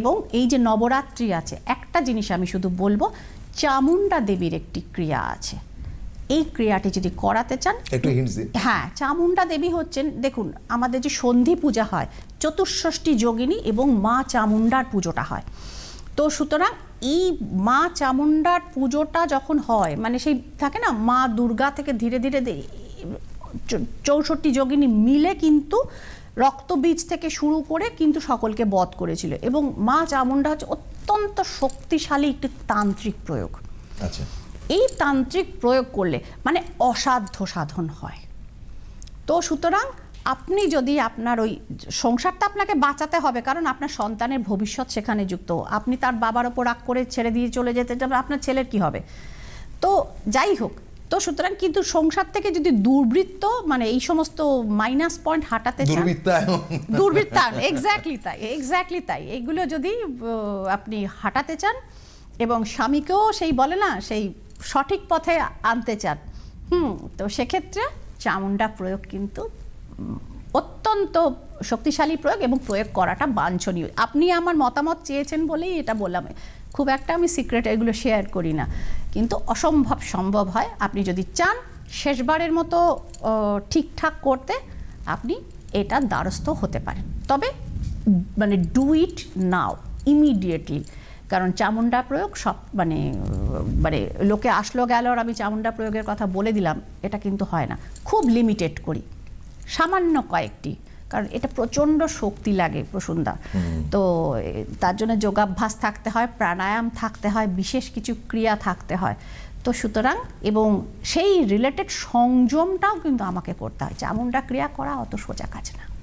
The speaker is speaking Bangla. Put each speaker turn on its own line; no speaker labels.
এবং এই যে নবরাত্রি আছে একটা জিনিস আমি শুধু বলব চামুণ্ডা দেবীর একটি ক্রিয়া আছে। এই ক্রিয়াটি যদি করাতে চান হ্যাঁ চামুণ্ডা দেবী হচ্ছেন দেখুন আমাদের যে সন্ধি পূজা হয় চতুষ্ষষ্ঠী যোগিনী এবং মা চামুণ্ডার পুজোটা হয়। তো সুতরাং এই মা চামুণ্ডার পুজোটা যখন হয় মানে সেই থাকে না মা দুর্গা থেকে ধীরে ধীরে চৌষট্টি যোগিনী মিলে কিন্তু রক্তবীজ থেকে শুরু করে কিন্তু সকলকে বধ করেছিল এবং মা চামুন্ডা হচ্ছে অত্যন্ত শক্তিশালী একটি তান্ত্রিক প্রয়োগ।
আচ্ছা।
এই তান্ত্রিক প্রয়োগ করলে মানে অসাধ্য সাধন হয়। তো সুতরাং আপনি যদি আপনার ওই সংসারটা আপনাকে বাঁচাতে হবে কারণ আপনার সন্তানের ভবিষ্যৎ সেখানে যুক্ত আপনি তার বাবার ওপর রাগ করে ছেড়ে দিয়ে চলে যেতে আপনার ছেলের কি হবে? তো যাই হোক তো সুতরাং কিন্তু সংসার থেকে যদি দুর্বৃত্ত মানে এই সমস্ত মাইনাস পয়েন্ট হাঁটাতে চান
দুর্বৃত্তায়ন
এক্স্যাক্টলি তাই এক্স্যাক্টলি তাই। এইগুলো যদি আপনি হাঁটাতে চান এবং স্বামীকেও সেই বলে না সেই সঠিক পথে আনতে চান হুম তো সেক্ষেত্রে চামুন্ডা প্রয়োগ কিন্তু অত্যন্ত শক্তিশালী প্রয়োগ এবং প্রয়োগ করাটা বাঞ্ছনীয়। আপনি আমার মতামত চেয়েছেন বলেই এটা বললাম। খুব একটা আমি সিক্রেট এগুলো শেয়ার করি না। কিন্তু অসম্ভব সম্ভব হয় আপনি যদি চান শেষবারের মতো ঠিকঠাক করতে, আপনি এটার দ্বারস্থ হতে পারেন। তবে মানে ডু ইট নাও ইমিডিয়েটলি কারণ চামুণ্ডা প্রয়োগ সব মানে মানে লোকে আসলো গেল আর আমি চামুণ্ডা প্রয়োগের কথা বলে দিলাম, এটা কিন্তু হয় না। খুব লিমিটেড করি। সামান্য কয়েকটি। কারণ এটা প্রচণ্ড শক্তি লাগে প্রসুন্দা তো তার জন্য যোগাভ্যাস থাকতে হয় প্রাণায়াম থাকতে হয় বিশেষ কিছু ক্রিয়া থাকতে হয়। তো সুতরাং এবং সেই রিলেটেড সংযমটাও কিন্তু আমাকে করতে হয়। চামুন্ডা ক্রিয়া করা অত সোজা কাজ না।